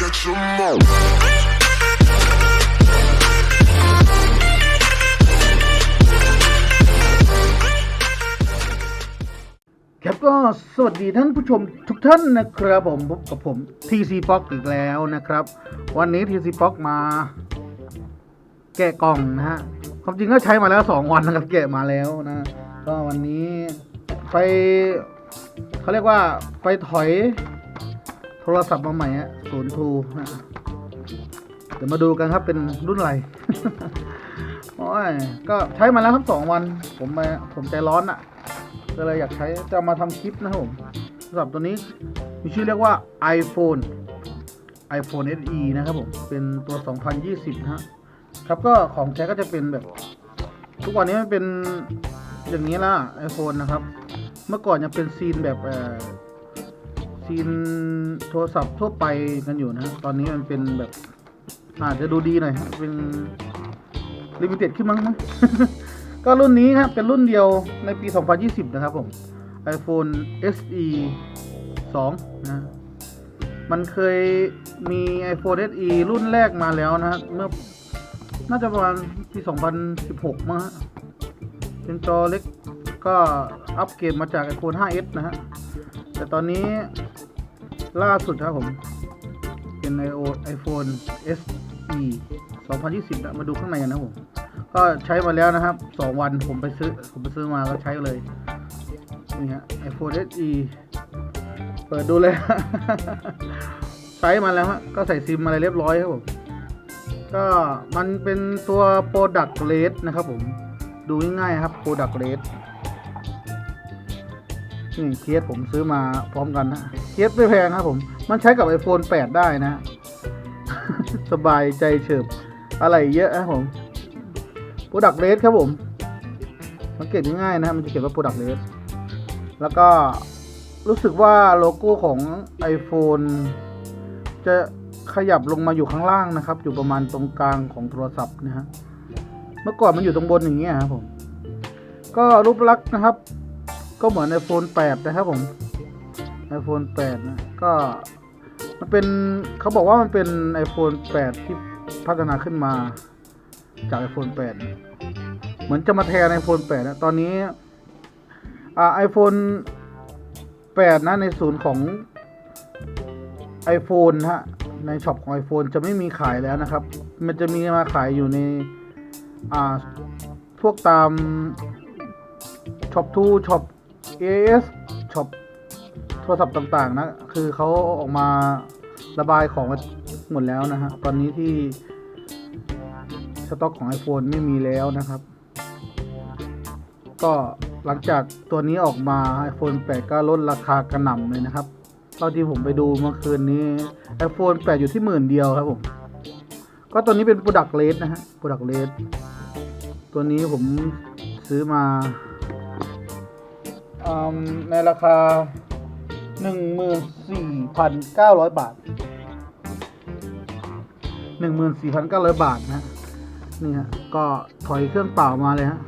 catch 'em all. ครับก็สวัสดีท่านผู้ชมทุกท่านนะครับผมพบกับผม TC p o x อีกแล้วนะครับ วันนี้ TC p o x มา แกะกล่องนะฮะความจริงก็ใช้มาแล้วสองวันนะครับแกะมาแล้วนะ ก็วันนี้ไปเขาเรียกว่าไปถอย โทรศัพท์มาใหม่ฮะศูนย์ทูนะเดี๋ยวมาดูกันครับเป็นรุ่นอะไรโอ้ยก็ใช้มาแล้วครับสองวัน ผมมาผมใจร้อนอะ่ะก็เลยอยากใช้จะมาทำคลิปนะครับผมโทรศัพท์ตัวนี้มีชื่อเรียกว่า iPhone iPhone SE นะครับผม เป็นตัว 2020นะฮะครับก็ของใช้ก็จะเป็นแบบ ทุกวันนี้มันเป็นอย่างนี้ละ iPhone นะครับ เมื่อก่อนยังเป็นซีนแบบ ซีนโทรศัพท์ทั่วไปกันอยู่นะตอนนี้มันเป็นแบบอาจจะดูดีหน่อยฮะเป็นลิมิเต็ดขึ้นมั้งมั้งก็รุ่นนี้ครับเป็นรุ่นเดียวในปี 2020 นะครับผม iPhone SE 2 นะ มันเคยมี iPhone SE รุ่นแรกมาแล้วนะฮะเมื่อน่าจะประมาณปี 2016 มั้งฮะเป็นจอเล็กก็อัปเกรดมาจาก iPhone 5s นะฮะ แต่ตอนนี้ ล่าสุดครับผม เป็น iPhone SE 2020นะมาดูข้างในกันนะผม ก็ใช้มาแล้วนะครับสองวันผมไปซื้อ ผมไปซื้อมาก็ใช้เลย นี่ฮะ iPhone SE เปิดดูเลย ใช้มาแล้วฮะ ก็ใส่ซิมอะไรเรียบร้อยครับผม ก็มันเป็นตัว Product Rate นะครับผม ดูง่ายๆครับ Product Rate นี่เคสผมซื้อมาพร้อมกันนะเคสไม่แพงครับผม มันใช้กับ iPhone 8 ได้นะ สบายใจเฉิบ อะไรเยอะครับผม Product Rate ครับผม สังเกตง่ายๆนะมันจะเขียนว่า Product Rate แล้วก็รู้สึกว่าโลโก้ของ iPhone จะขยับลงมาอยู่ข้างล่างนะครับ อยู่ประมาณตรงกลางของโทรศัพท์นะฮะ เมื่อก่อนมันอยู่ตรงบนอย่างเงี้ยครับผม ก็รูปลักษณ์นะครับ ก็เหมือน iPhone 8 นะครับผม iPhone 8 นะ ก็มันเป็นเขาบอกว่ามันเป็น iPhone 8 ที่พัฒนาขึ้นมาจาก iPhone 8 เหมือนจะมาแทน iPhone 8 นะ ตอนนี้อ่า iPhone 8นะ ในศูนย์ของ iPhone นฮะ ในช็อปของ iPhone จะไม่มีขายแล้วนะครับ มันจะมีมาขายอยู่ใน อ่า พวกตามช็อปทูช็อป AS ช็อปโทรศัพท์ต่างๆนะ คือเขาออกมาระบายของมาหมดแล้วนะฮะ ตอนนี้ที่สต็อกของ iPhone ไม่มีแล้วนะครับ ก็หลังจากตัวนี้ออกมา iPhone 8 ก็ลดราคากระหน่ำเลยนะครับเท่าที่ผมไปดูเมื่อคืนนี้ iPhone 8 อยู่ที่หมื่นเดียวครับผม ก็ตัวนี้เป็น Product r a t นะฮะ Product r a t ตัวนี้ผมซื้อมา ในราคา 14,900 บาท 14,900 บาทนะนี่ฮะก็ถอยเครื่องเปล่ามาเลยฮะ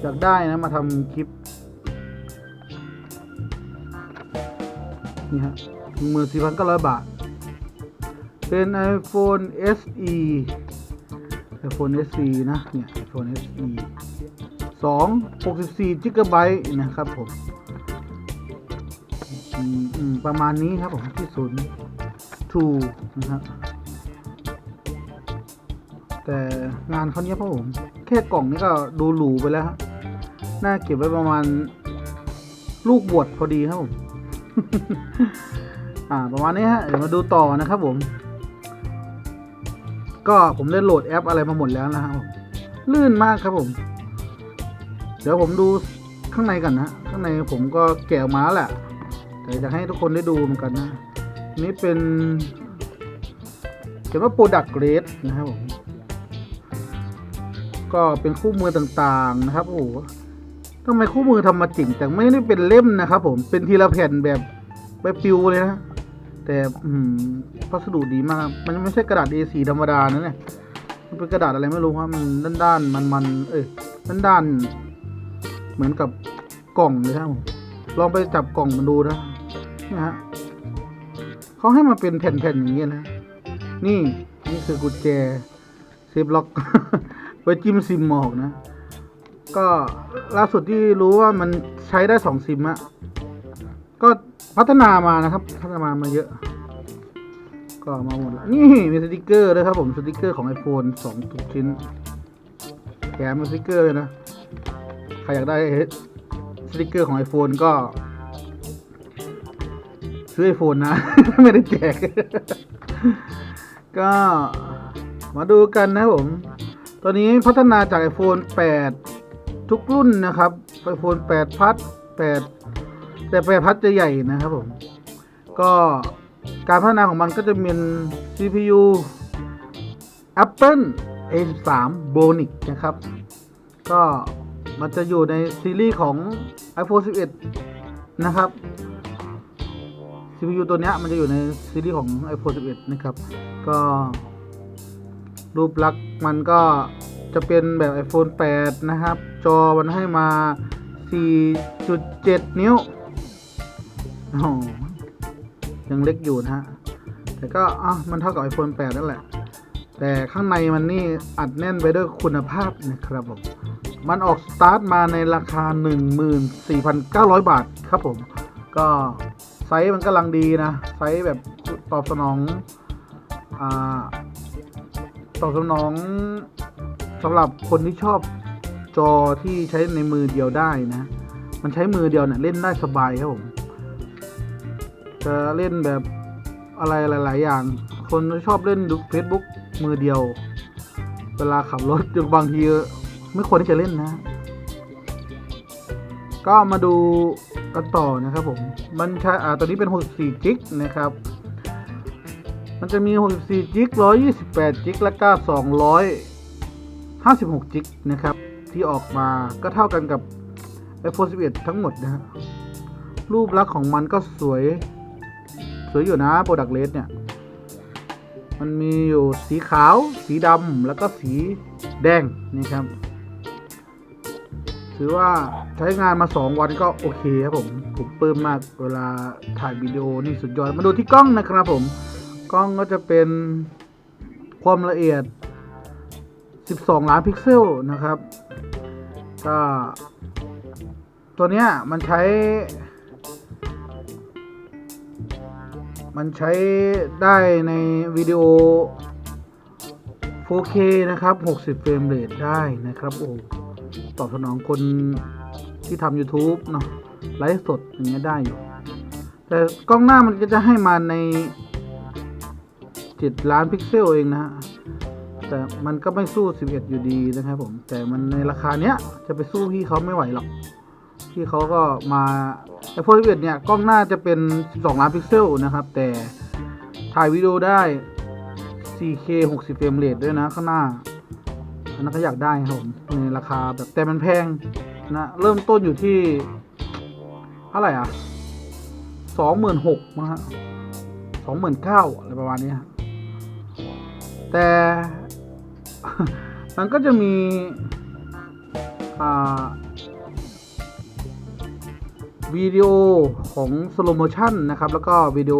อยากได้นะมาทำคลิป นี่ฮะ14,900 บาท เป็น iPhone SE iPhone SE นะ เนี่ย iPhone SE 2 64 g b นะครับผมประมาณนี้ครับผมที่ศูนย์ทูนะครับแต่งานเขาเนี้ยพ่อผม แค่กล่องนี้ก็ดูหรูไปแล้วฮะน่าเก็บไว้ประมาณ ลูกบวชพอดีครับผม อ่าประมาณนี้ฮะเดี๋ยวมาดูต่อนะครับผม ก็ผมได้โหลดแอปอะไรมาหมดแล้วนะครับผม ลื่นมากครับผม ดี๋ยวผมดูข้างในกันนะข้างในผมก็แกะออกมาแล้วแหละแต่จะให้ทุกคนได้ดูเหมือนกันนะ นี่เป็นเขียนว่า Product Grade นะครับผมก็เป็นคู่มือต่างๆนะครับโอ้โหทำไมคู่มือทำมาจริงแต่ไม่ได้เป็นเล่มนะครับ ผมเป็นทีละแผ่นแบบแบบปิวเลยนะแต่พัสดุดีมาก มันไม่ใช่กระดาษ A4 ธรรมดานะเนี่ย มันเป็นกระดาษอะไรไม่รู้ว่ามันด้านด้านมันมันๆ เอ้ยด้านด้านๆ เหมือนกับกล่องเลยครับผมลองไปจับกล่องมันดูนะนี่ฮะเขาให้มาเป็นแผ่นๆอย่างนี้นะ นี่นี่คือกุญแจเซฟล็อกไว้จิ้มซิมออกนะ ก็ล่าสุดที่รู้ว่ามันใช้ได้สองซิมอะก็พัฒนามานะครับ พัฒนามาเยอะ ก็มาหมดแล้วนี่มีสติกเกอร์ด้วยครับผมสติกเกอร์ของ iPhone สองทุกชิ้นแถมมีสติกเกอร์เลยนะ ครอยากได้สติกเกอร์ของ iPhone ก็ ซื้อ iPhone นะ ไม่ได้แจก ก็มาดูกันนะผม ตอนนี้พัฒนาจาก iPhone 8ทุกรุ่นนะครับ iPhone 8พัด8 แต่8พัดจะใหญ่นะครับผม ก็การพัฒนาของมันก็จะเป็น CPU Apple A13 Bionic นะครับ ก็ มันจะอยู่ในซีรีส์ของ iPhone 11 นะครับ CPU ตัวนี้มันจะอยู่ในซีรีส์ของ iPhone 11 นะครับ ก็ รูปลักษณ์มันก็จะเป็นแบบ iPhone 8 นะครับ จอมันให้มา 4.7 นิ้วโอ้โหยังเล็กอยู่นะฮะ แต่ก็อะมันเท่ากับ iPhone 8 นั่นแหละ แต่ข้างในมันนี่อัดแน่นไปด้วยคุณภาพนะครับผม มันออกสตาร์ทมาในราคา 14,900 บาทครับผม ก็ไซส์มันกำลังดีนะ ไซส์แบบตอบสนองอ่าตอบสนองสำหรับคนที่ชอบจอที่ใช้ในมือเดียวได้นะ มันใช้มือเดียวเนี่ยเล่นได้สบายครับผม จะเล่นแบบอะไรหลาย ๆ อย่าง คนชอบเล่นดู Facebook มือเดียว เวลาขับรถบางที ไม่ควรที่จะเล่นนะ ก็มาดูกันต่อนะครับผม มันใช้อ่าตัวนี้เป็น 64 จิกนะครับ มันจะมี 64 จิก 128 จิก และก็256 จิกนะครับ ที่ออกมาก็เท่ากันกับ iPhone 11 ทั้งหมดนะฮะ รูปลักษณ์ของมันก็สวย สวยอยู่นะ Product Red เนี่ย มันมีอยู่สีขาว สีดำ แล้วก็สีแดงนะครับ ถือว่าใช้งานมา 2 วันก็โอเคครับผม ผมปลื้มมากเวลาถ่ายวิดีโอนี่สุดยอด มาดูที่กล้องนะครับผม กล้องก็จะเป็นความละเอียด 12 ล้านพิกเซลนะครับก็ตัวเนี้ยมันใช้ มันใช้ได้ในวิดีโอ 4K นะครับ 60 เฟรมเรทได้นะครับโอ้ ตอบสนองคนที่ทำ YouTube เนาะไลฟ์สดอย่างเงี้ยได้อยู่แต่กล้องหน้ามันก็จะให้มาใน7ล้านพิกเซลเองนะฮะแต่มันก็ไม่สู้ 11 อยู่ดีนะครับผม แต่มันในราคาเนี้ยจะไปสู้พี่เขาไม่ไหวหรอก พี่เขาก็มาไอโฟน11 เนี่ยกล้องหน้าจะเป็น 12 ล้านพิกเซลนะครับ แต่ถ่ายวิดีโอได้ 4K 60 เฟรมเรทด้วยนะข้างหน้า อันนั้นก็อยากได้ครับผมในราคาแบบแต่มันแพงนะเริ่มต้นอยู่ที่เท่าไหร่อะสองหมื่นหกนะฮะสองหมื่นเก้าอะไรประมาณนี้ฮะแต่มันก็จะมีอ่าวิดีโอของสโลโมชันนะครับ แล้วก็วิดีโอ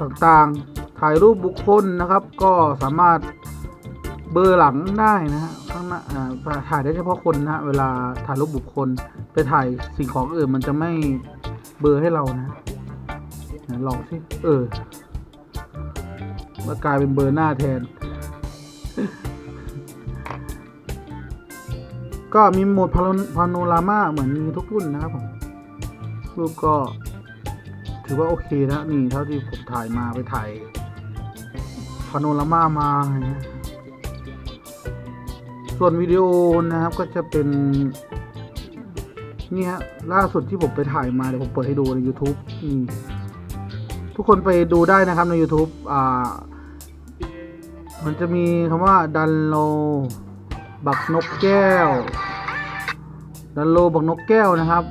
ต่างๆ ถ่ายรูปบุคคลนะครับ ก็สามารถ เบอร์หลังได้นะฮะข้างหน้าอ่าถ่ายได้เฉพาะคนนะฮะเวลาถ่ายรูปบุคคลไปถ่ายสิ่งของอื่นมันจะไม่เบอร์ให้เรานะลองสิเออมากลายเป็นเบอร์หน้าแทน ก็มีโหมดพาโนรามาเหมือนมีทุกรุ่นนะครับผมรูปก็ถือว่าโอเคนะนี่เท่าที่ผมถ่ายมาไปถ่ายพาโนรามามาอย่างเงี้ย ส่วนวิดีโอนะครับก็จะเป็นนี่ฮะล่าสุดที่ผมไปถ่ายมาเดี๋ยวผมเปิดให้ดูใน YouTube นี่ทุกคนไปดูได้นะครับใน YouTube อ่า มันจะมีคำว่าดันโลบักนกแก้ว ดันโลบักนกแก้วนะครับ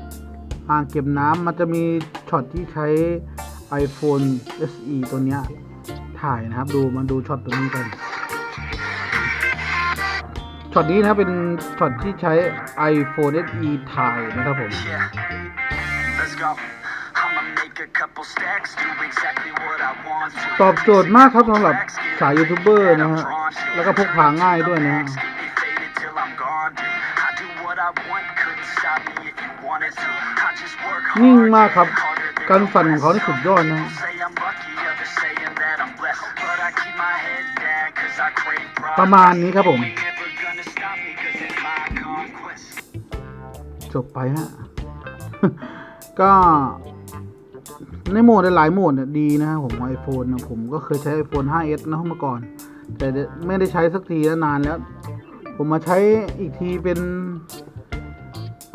อ่างเก็บน้ำมันจะมีช็อตที่ใช้ iPhone SE ตัวเนี้ยถ่ายนะครับ ดูมาดูช็อตตัวนี้กัน ช็อตนี้นะครับเป็นช็อตที่ใช้ iPhone SE ถ่ายนะครับผม Yeah, let's go. I'ma make a couple stacks, do exactly what I want to. ตอบโจทย์มากครับสำหรับสายยูทูบเบอร์นะฮะ แล้วก็พกพาง่ายด้วยนะฮะ Get me faded till I'm gone, dude. I do what I want, couldn't stop me if you wanted to. I just work hard, นิ่งมากครับ yeah, harder than การสั่นของเขาที่สุดยอดนะ People say I'm lucky, others saying that I'm blessed. But I keep my head down, cause I crave progress. ประมาณนี้ครับผม จบไปฮะ ก็ในโหมดหลายโหมดเนี่ยดีนะครับผมไอโฟนนะผมก็เคยใช้ iPhone 5s นะเมื่อก่อน แต่ไม่ได้ใช้สักทีแล้วนานแล้ว ผมมาใช้อีกทีเป็น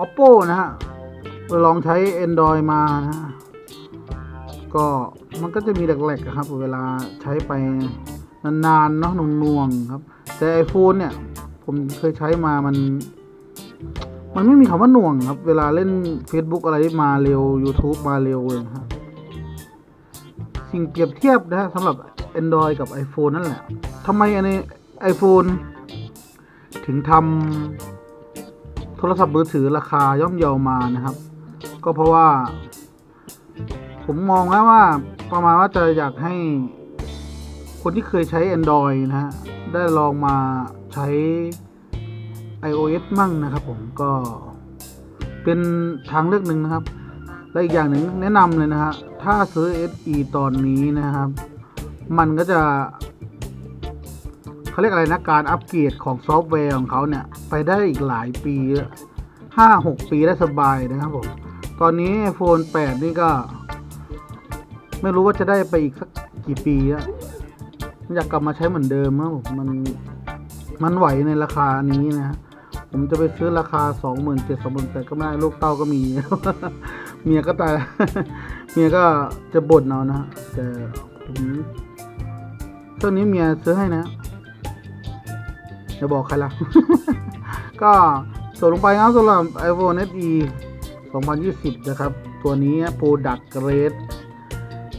oppo นะฮะลองใช้ android มานะฮะก็มันก็จะมีแหลกๆครับ เวลาใช้ไปนานๆเนาะน่วงๆครับ แต่ iPhone เนี่ย ผมเคยใช้มามัน มันไม่มีคำว่าหน่วงครับ เวลาเล่น Facebook อะไรมาเร็ว YouTube มาเร็วเลยนะครับสิ่งเปรียบเทียบนะฮะสำหรับ Android กับ iPhone นั่นแหละทำไมอัน iPhone ถึงทำโทรศัพท์มือถือราคาย่อมเยามานะครับ ก็เพราะว่า ผมมองแล้วว่าประมาณว่าจะอยากให้คนที่เคยใช้ Android นะฮะ ได้ลองมาใช้ iOS มั่งนะครับผมก็เป็นทางเลือกหนึ่งนะครับ และอีกอย่างหนึ่งแนะนำเลยนะฮะถ้าซื้อ SE ตอนนี้นะครับ มันก็จะเขาเรียกอะไรนะการอัปเกรดของซอฟต์แวร์ของเขาเนี่ย ไปได้อีกหลายปีห้าหกปีได้สบายนะครับผม ตอนนี้ iPhone 8 นี่ก็ ไม่รู้ว่าจะได้ไปอีกสักกี่ปีอะอยากกลับมาใช้เหมือนเดิมครับผมมันมันไหวในราคานี้นะฮะ ผมจะไปซื้อราคาสองหมื่นเจ็ดสองหมื่นแปดก็ไม่ได้ลูกเต้าก็มี เมียก็ตายเมียก็จะบ่นเอานะแต่ผมช่วงนี้เมียซื้อให้นะจะบอกใครล่ะ ก็ส่งลงไปครับสำหรับ iPhone SE 2020 นะครับ ตัวนี้ Product Grade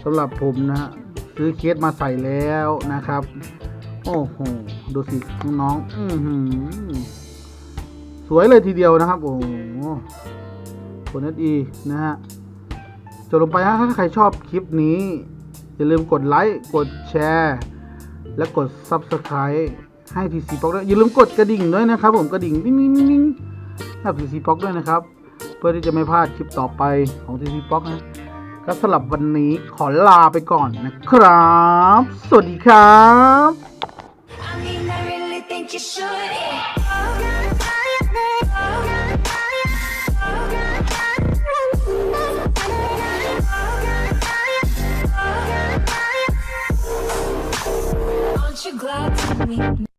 สำหรับผมนะฮะซื้อเคสมาใส่แล้วนะครับ โอ้โห ดูสิ น้อง อือหือ สวยเลยทีเดียวนะครับ โอ้โหคนนัดอีนะฮะจบลงไปฮะถ้าใครชอบคลิปนี้ อย่าลืมกดไลค์ กดแชร์ และกด Subscribe ให้ TC p o อกด้วยอย่าลืมกดกระดิ่งด้วยนะครับ ผมกระดิ่งนิ่งๆๆๆให้ TC p o อกด้วยนะครับ เพื่อที่จะไม่พลาดคลิปต่อไปของ TC p o อกนะก็สำหรับวันนี้ขอลาไปก่อนนะครับ สวัสดีครับ you glad to meet me?